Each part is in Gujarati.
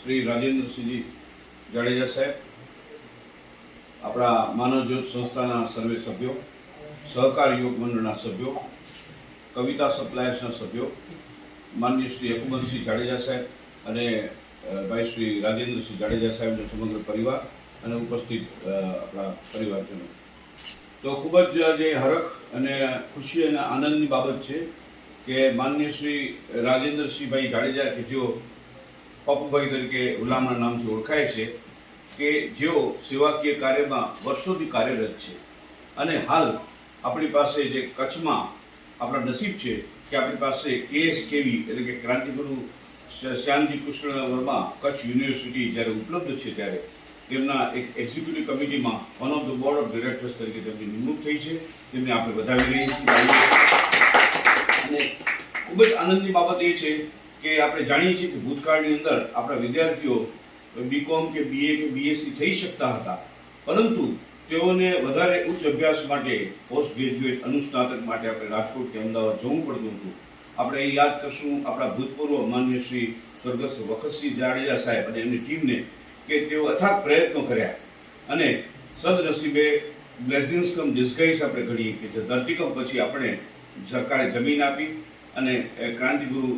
શ્રી રાજેન્દ્રસિંહજી જાડેજા સાહેબ, આપણા માનવ સંસ્થાના સર્વે સભ્યો, સહકાર યોગ મંડળના સભ્યો, કવિતા સપ્લાયર્સના સભ્યો, માનનીય શ્રી યકુબરસિંહ જાડેજા સાહેબ અને ભાઈ શ્રી રાજેન્દ્રસિંહ જાડેજા સાહેબનો સમગ્ર પરિવાર અને ઉપસ્થિત આપણા પરિવારજનો. તો ખૂબ જ જે હરખ અને ખુશી અને આનંદની બાબત છે કે માનનીય શ્રી રાજેન્દ્રસિંહભાઈ જાડેજા કે જેઓ પપુભાઈ તરીકે ગુલામના નામથી ઓળખાય છે કે જેઓ સેવાકીય કાર્યમાં વર્ષોથી કાર્યરત છે. અને હાલ આપણી પાસે જે કચ્છમાં આપણા નસીબ છે કે આપણી પાસે કેએસ કેવી એટલે કે ક્રાંતિગુરુ શ્યામજી કૃષ્ણ વર્મા કચ્છ યુનિવર્સિટી જ્યારે ઉપલબ્ધ છે ત્યારે તેમના એક executive કમિટીમાં one of the board of directors તરીકે તેમની નિમણૂક થઈ છે. તેમને આપણે વધાવી રહી છીએ. અને ખૂબ જ આનંદની બાબત એ છે કે આપણે જાણીએ છીએ કે ભૂતકાળની અંદર આપણા વિદ્યાર્થીઓ બીકોમ કે બીએ કે બીએસસી થઈ શકતા હતા. પરંતુ તેઓને વધારે ઉચ્ચ અભ્યાસ માટે પોસ્ટ ગ્રેજ્યુએટ અનુસ્નાતક માટે આપણે રાજકોટ કે અમદાવાદ જવું પડતું હતું. આપણે એ યાદ કરશું આપણા ભૂતપૂર્વ માન્ય શ્રી સ્વર્ગસ્થ વખતસિંહ જાડેજા સાહેબ અને એમની ટીમને કે તેઓ અથાગ પ્રયત્નો કર્યા. અને સદનસીબે બ્લેસિંગ્સ કમ ડિસ્ગાઈસ આપણે ગણીએ કે જે ધરતીકંપ પછી આપણે સરકારે જમીન આપી અને ક્રાંતિગુરુ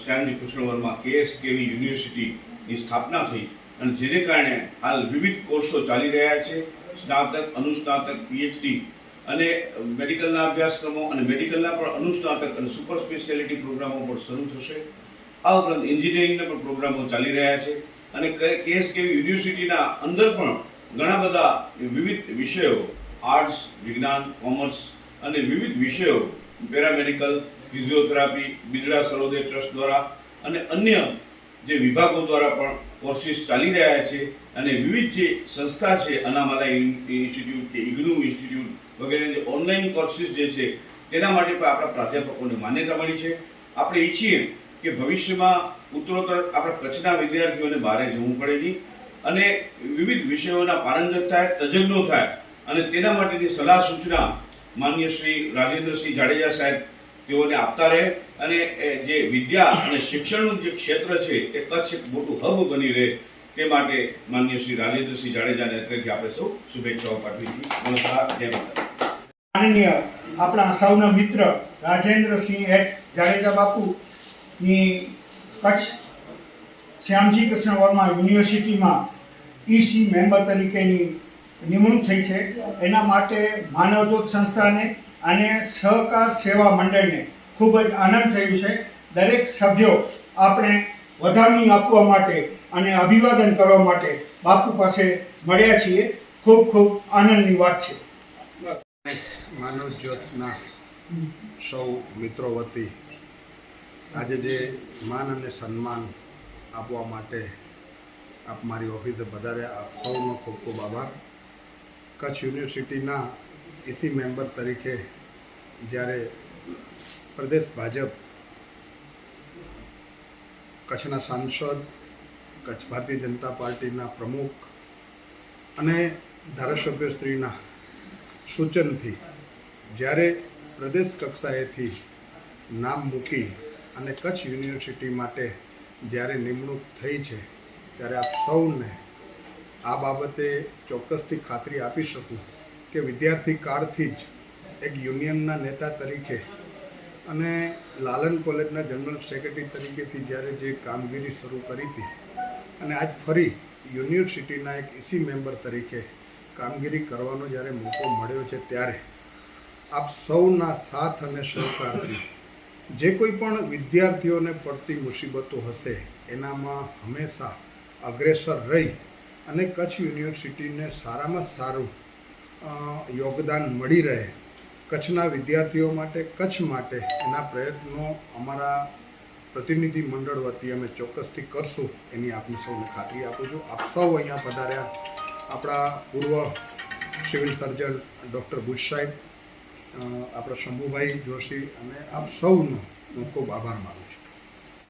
શ્યામજી કૃષ્ણ વર્મા કેએસ કેવી યુનિવર્સિટીની સ્થાપના થઈ અને જેને કારણે હાલ વિવિધ કોર્સો ચાલી રહ્યા છે, સ્નાતક, અનુસ્નાતક, પીએચડી અને મેડિકલના અભ્યાસક્રમો અને મેડિકલના પણ અનુસ્નાતક અને સુપર સ્પેશિયાલિટી પ્રોગ્રામો પણ શરૂ થશે. આ ઉપરાંત એન્જિનિયરિંગના પણ પ્રોગ્રામો ચાલી રહ્યા છે. અને કેસ કે યુનિવર્સિટીના અંદર પણ ઘણા બધા વિવિધ વિષયો, આર્ટ્સ, વિજ્ઞાન, કોમર્સ અને વિવિધ વિષયો, paramedical, physiotherapy, Bidada Sarodaya trust દ્વારા અને અન્ય જે વિભાગો દ્વારા પણ કોર્સિસ ચાલી રહ્યા છે અને વિવિધ જે સંસ્થા છે અનામાલા ઇન્સ્ટિટ્યૂટ કે ઇગ્નુ ઇન્સ્ટિટ્યૂટ વગેરે જે ઓનલાઈન કોર્સિસ જે છે, તેના માટે પણ આપણા પ્રાધ્યાપકોને માન્યતા મળી છે. આપણે ઈચ્છીએ કે ભવિષ્યમાં ઉત્તરોત્તર આપણા કચ્છના વિદ્યાર્થીઓને બહારે જવું પડે નહીં અને વિવિધ વિષયોના પારંગત થાય, તજજ્ઞો થાય અને તેના માટેની સલાહ સૂચના માન્ય શ્રી રાજેન્દ્રસિંહ જાડેજા સાહેબ તેઓને આપતા રહે અને જે વિદ્યા અને શિક્ષણનું જે ક્ષેત્ર છે, એ કચ્છ એક મોટું હબ બની રહે તે માટે માન્ય શ્રી રાજેન્દ્રસિંહ જાડેજાને અત્રેથી આપણે સૌ શુભેચ્છાઓ પાઠવી છીએ. નમસ્કાર, જય માતા માનનીય આપણા સૌના મિત્ર રાજેન્દ્રસિંહ જાડેજા બાપુની કચ્છ શ્યામજી કૃષ્ણ વર્મા યુનિવર્સિટીમાં ઈસી મેમ્બર તરીકેની નિમણૂક થઈ છે. એના માટે માનવજ્યોત સંસ્થાને અને સહકાર સેવા મંડળને ખૂબ જ આનંદ થયું છે. દરેક સભ્યો આપણે વધામણી આપવા માટે અને અભિવાદન કરવા માટે બાપુ પાસે મળ્યા છીએ. ખૂબ ખૂબ આનંદની વાત છે. માનવજ્યોતના સૌ મિત્રો વતી આજે જે માન અને સન્માન આપવા માટે આપ મારી ઓફિસે પધાર્યા, આપ સૌનો ખૂબ ખૂબ આભાર. કચ્છ યુનિવર્સિટીના ઇસી મેમ્બર તરીકે જ્યારે પ્રદેશ ભાજપ કચ્છના સાંસદ, કચ્છ ભારતીય જનતા પાર્ટીના પ્રમુખ અને ધારાસભ્ય શ્રીના સૂચનથી જ્યારે પ્રદેશ કક્ષાએથી નામ મૂકી અને કચ્છ યુનિવર્સિટી માટે જ્યારે નિમણૂક થઈ છે, ત્યારે આપ સૌને આ બાબતે ચોક્કસથી ખાતરી આપી શકું કે વિદ્યાર્થી કાળથી જ એક યુનિયનના નેતા તરીકે અને લાલન કોલેજના જનરલ સેક્રેટરી તરીકેથી જ્યારે જે કામગીરી શરૂ કરી હતી અને આજ ફરી યુનિવર્સિટીના એક ઇસી મેમ્બર તરીકે કામગીરી કરવાનો જ્યારે મોકો મળ્યો છે, ત્યારે આપ સૌના સાથ અને સહકારથી જે કોઈ પણ વિદ્યાર્થીઓને પડતી મુસીબતો હશે, એનામાં હંમેશા અગ્રેસર રહી અને કચ્છ યુનિવર્સિટીને સારામાં સારું યોગદાન મળી રહે. કચ્છના વિદ્યાર્થીઓ માટે, કચ્છ માટે એના પ્રયત્નો અમારા પ્રતિનિધિ મંડળ વતી અમે ચોક્કસથી કરશું. એની આપને સૌને ખાતરી આપું છું. આપ સૌ અહીંયા પધાર્યા આપણા પૂર્વ સિવિલ સર્જન ડૉક્ટર ભુજ સાહેબ આપણા શંભુભાઈ જોશી અને આપ સૌનો હું ખૂબ આભાર માનું છું.